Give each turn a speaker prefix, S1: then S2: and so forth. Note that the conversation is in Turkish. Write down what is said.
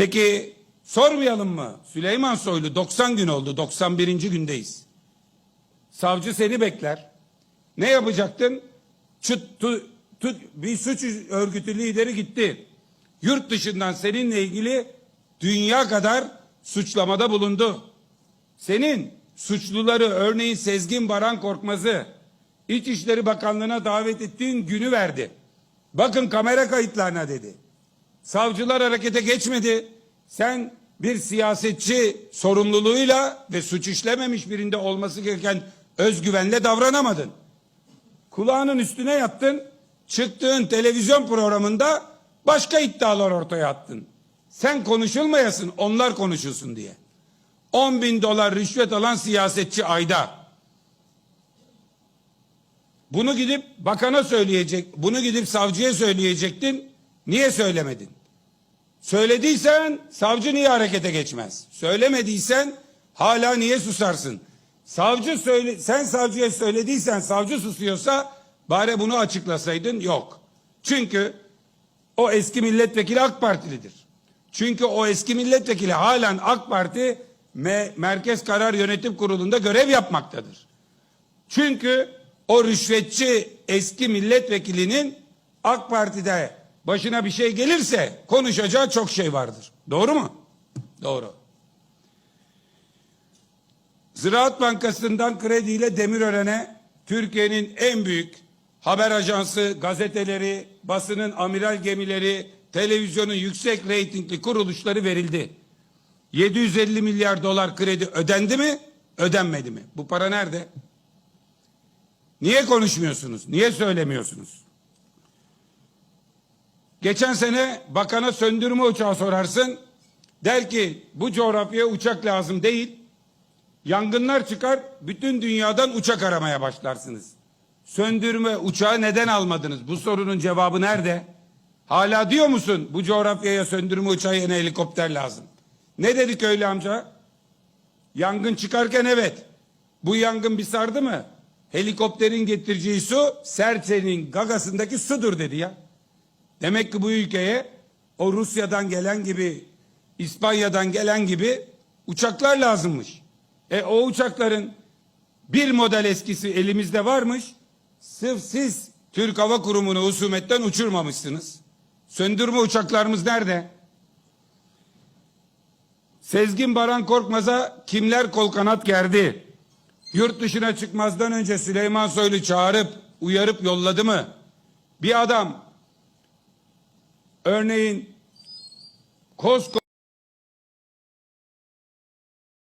S1: Peki sormayalım mı? Süleyman Soylu 90 gün oldu. 91. gündeyiz. Savcı seni bekler. Ne yapacaktın? Çıt, tu, tut, bir suç örgütü lideri gitti. Yurt dışından seninle ilgili dünya kadar suçlamada bulundu. Senin suçluları örneğin Sezgin Baran Korkmaz'ı İçişleri Bakanlığı'na davet ettiğin günü verdi. Bakın kamera kayıtlarına dedi. Savcılar harekete geçmedi. Sen bir siyasetçi sorumluluğuyla ve suç işlememiş birinde olması gereken özgüvenle davranamadın. Kulağının üstüne yattın. Çıktığın televizyon programında başka iddialar ortaya attın. Sen konuşulmayasın onlar konuşulsun diye. 10 bin dolar rüşvet alan siyasetçi ayda. Bunu gidip bakana söyleyecek, bunu gidip savcıya söyleyecektin. Niye söylemedin? Söylediysen savcı niye harekete geçmez? Söylemediysen hala niye susarsın? Savcı söyle, sen savcıya söylediysen savcı susuyorsa bari bunu açıklasaydın yok. Çünkü o eski milletvekili AK Partilidir. Çünkü o eski milletvekili halen AK Parti Me- Merkez Karar Yönetim Kurulu'nda görev yapmaktadır. Çünkü o rüşvetçi eski milletvekilinin AK Parti'de başına bir şey gelirse konuşacağı çok şey vardır. Doğru mu? Doğru. Ziraat Bankası'ndan krediyle Demirören'e Türkiye'nin en büyük haber ajansı, gazeteleri, basının amiral gemileri, televizyonun yüksek reytingli kuruluşları verildi. 750 milyar dolar kredi ödendi mi? Ödenmedi mi? Bu para nerede? Niye konuşmuyorsunuz? Niye söylemiyorsunuz? Geçen sene bakana söndürme uçağı sorarsın. Der ki bu coğrafyaya uçak lazım değil. Yangınlar çıkar, bütün dünyadan uçak aramaya başlarsınız. Söndürme uçağı neden almadınız? Bu sorunun cevabı nerede? Hala diyor musun bu coğrafyaya söndürme uçağı yerine helikopter lazım? Ne dedi köylü amca? Yangın çıkarken evet. Bu yangın bir sardı mı? Helikopterin getireceği su serçenin gagasındaki sudur dedi ya. Demek ki bu ülkeye o Rusya'dan gelen gibi, İspanya'dan gelen gibi uçaklar lazımmış. E o uçakların bir model eskisi elimizde varmış. Sırf siz Türk Hava Kurumu'nu husumetten uçurmamışsınız. Söndürme uçaklarımız nerede? Sezgin Baran Korkmaz'a kimler kol kanat gerdi? Yurt dışına çıkmazdan önce Süleyman Soylu çağırıp uyarıp yolladı mı? Bir adam örneğin koskoca